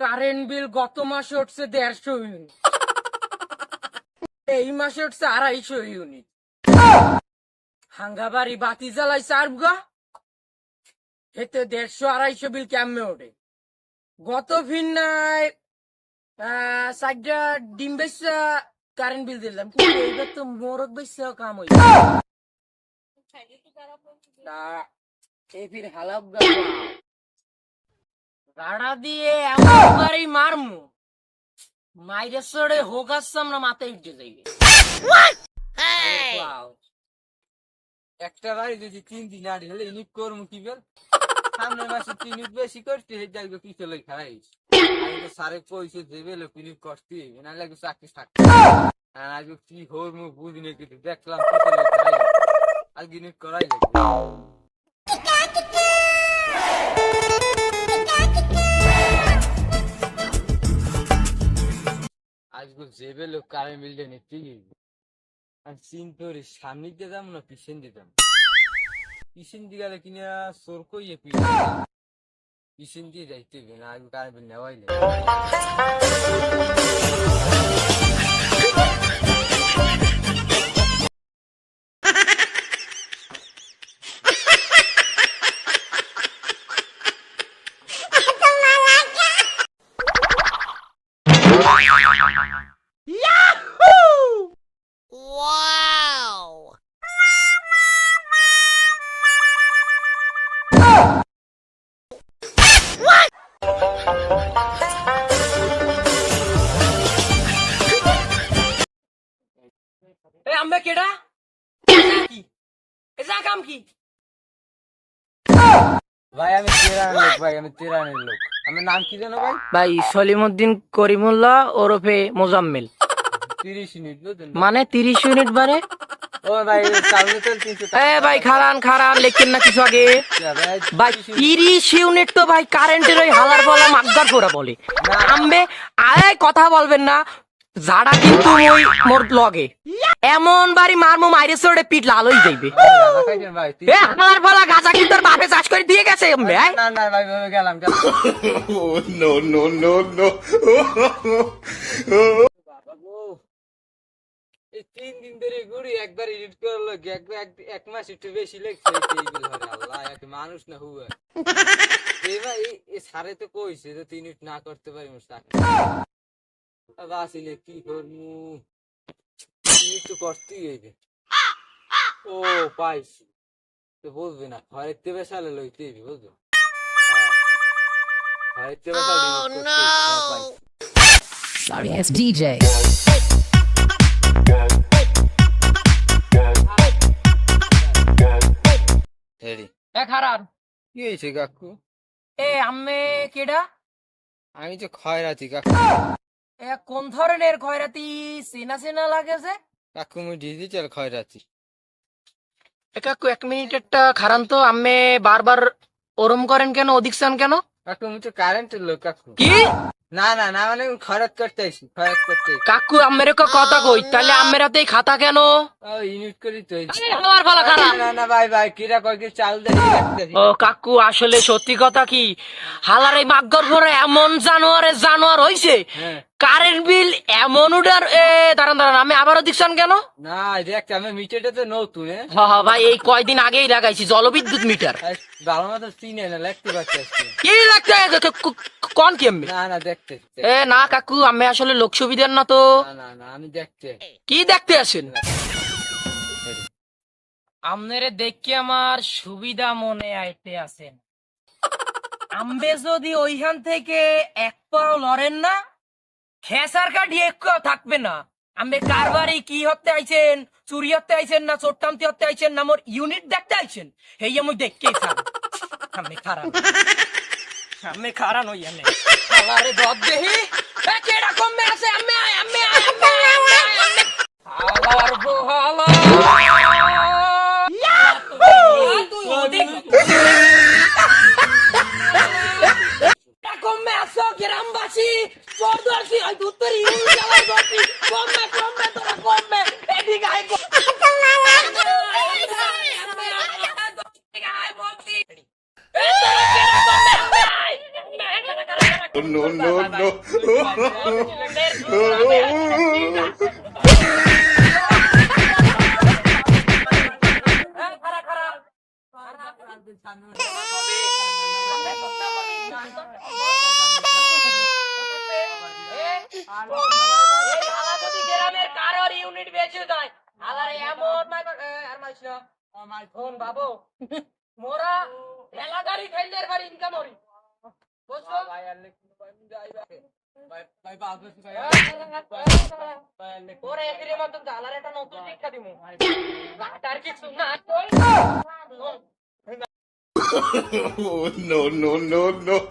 Current bill গত মাসে উঠছে দেড়শো ইউনিট। এই মাসে উঠছে আড়াইশো ইউনিট। হাঙ্গাবাড়ি বাতি জ্বালাই চারগা এতে দেড়শো আড়াইশো বিল কেমনে ওঠে? গত ভিন্নায় চারটা ডিম বেচা কারেন্ট বিল দিলাম। কিন্তু এইবার তো মোরগ বেচা কাম হইল এই ফির হালাপ গাড়া দিয়ে বাড়ি মারমু মাইরে সড়ে হোক আসছাম না মাথায় উঠে যাইবে. একটা বাড়ি যদি তিন দিন আড়ি হলে ইউনিট করব কি বেল? সামনের মাসে তিন বেশি করতে হে যাইবে কি চলে খাই আমি তো সারে কইছে যে বেলে ইউনিট করতে না লাগে চাকরি থাকতে আর আজ কি হোর মুখ বুঝিনি কিন্তু দেখলাম কি চলে ইউনিট করাই লাগবে। আজকে যে বেলে কারেন্ট বিলটা নিতে আর চিন্তরে সামনে দিয়ে যাম না, পিছন দিয়ে যাম পিছন দিয়ে গেলে কিনা সোর কইয়ে পিছন দিয়ে? যাইতে হবে না আগে কারেন্ট বিল নেওয়াই লাগে এ আমবে কেডা কি এসা কাম কি ভাই আমি তেরানের লোক ভাই আমি তেরানের লোক আমার নাম কি জানো ভাই? ভাই সলিমুদ্দিন করিমুল্লাহ ওরফে মোজাম্মেল। তিরিশ মিনিট মানে তিরিশ ইউনিট মানে ভাই খারান খারান লেখেন না কিছু আগে। ভাই ভাই তিরিশ ইউনিট তো ভাই কারেন্টের ওই হালার বলা মাগদার পোড়া বলে। আমবে আয় কথা বলবেন না। যারা কিন্তু ওই মোর লগে এমন বাড়ি মারমো মাইরে সরে পিট লাল হয়ে যাইবে গাঁজা ভাই এ হালার বলা গাছা কিন্তু তোর বাপে চাষ করে দিয়ে গেছে আমবে না না ভাই ভাই গেলাম Oh, no, no, no, no. এই তিন দিন ধরে ঘুরি একবার এডিট করার লোক একবার এক- এক মাস একটু বেশি লেগছে আল্লাহ এক মানুষ না হুয়া। এবার এই সারে তো কইছে যে তিন না করতে পারি বাসিলে কি মিনিট তো করতেই হইবে ও পাইছি। তো বুঝবে না ঘরের তেবে সালে লইতে হইবে বুঝবে ঘরের করতে হইবে, হ্যাঁ, Sorry ass DJ. এ কি হয়েছে কাকু? এ আম্মে কেডা? আমি তো খয়রাতি কাকু। এ কোন ধরনের খয়রাতি চেনা চেনা লাগেছে কাকু মুই ডিজিটাল খয়রাতি এ কাকু এক মিনিট একটা খারান তো। আমি বারবার ওরম করেন কেন? অধিকশন কেন? কাকু মুই তো কারেন্টের লোক কাকু। কি? না না না মানে করতে আইছি খয়রাত করতে কাকু আম্মের কথা কই? তাহলে খাতা কেন? ইউনিট করি তো আমার ভালো খারাপ। না না ভাই ভাই কিরা কয় কি চাল রাখতেছি ও কাকু আসলে সত্যি কথা কি? হালার এই মাগর ভরে এমন জানোয়ারে জানোয়ার হইছে। হ্যাঁ। কারেন্ট বিল এমন উডার এ দাঁড়ান দাঁড়ান আমি আবারও দিচ্ছেন কেন? না দেখ আমি মিটারটা তো নতুন হ্যাঁ। হ হ ভাই এই কয়দিন আগেই লাগাইছি জলবিদ্যুৎ মিটার। ভালো মতো চিনে না লিখতে পারছি কি লাগতে কোন কেমবে না না দেখতে এ না কাকু আমি আসলে লোক সুবিধার না তো। না না আমি দেখতে। কি দেখতে আসেন? আমনেরে দেখে আমার সুবিধা মনে আইতে আছেন আম্বে যদি ওইখান থেকে এক পাও লড়েন না খেসার কাঠি একটু থাকবে না। আম্বে কারবারি কি হতে আইছেন চুরি হতে আইছেন না চোট্টামতি হতে আইছেন না মোর ইউনিট দেখতে আইছেন। হেই আমি দেখকেই থাক আমি খারাপ। আমি হইয়া নেই আরে দব দেহি। এ কেডা কমবে আছে, আমি আয় আমি আয়, আমি আমি আমি হালার বহালা। তুই ওদিক কমবে আসো গ্রামবাসী চৌদশী ওই দুত্তরি ইউনি চালাই গতি কমবে কমবে তোরা কমবে এদিকে আয় আয় no, no, no. ইউনিট বেঁচে যায়। হালার এমন আর মাইস না। শোন বাবু। মোরা ঠেলা গাড়ি খাইলে এবার ইনকাম করি। Oh, no, no, no, no.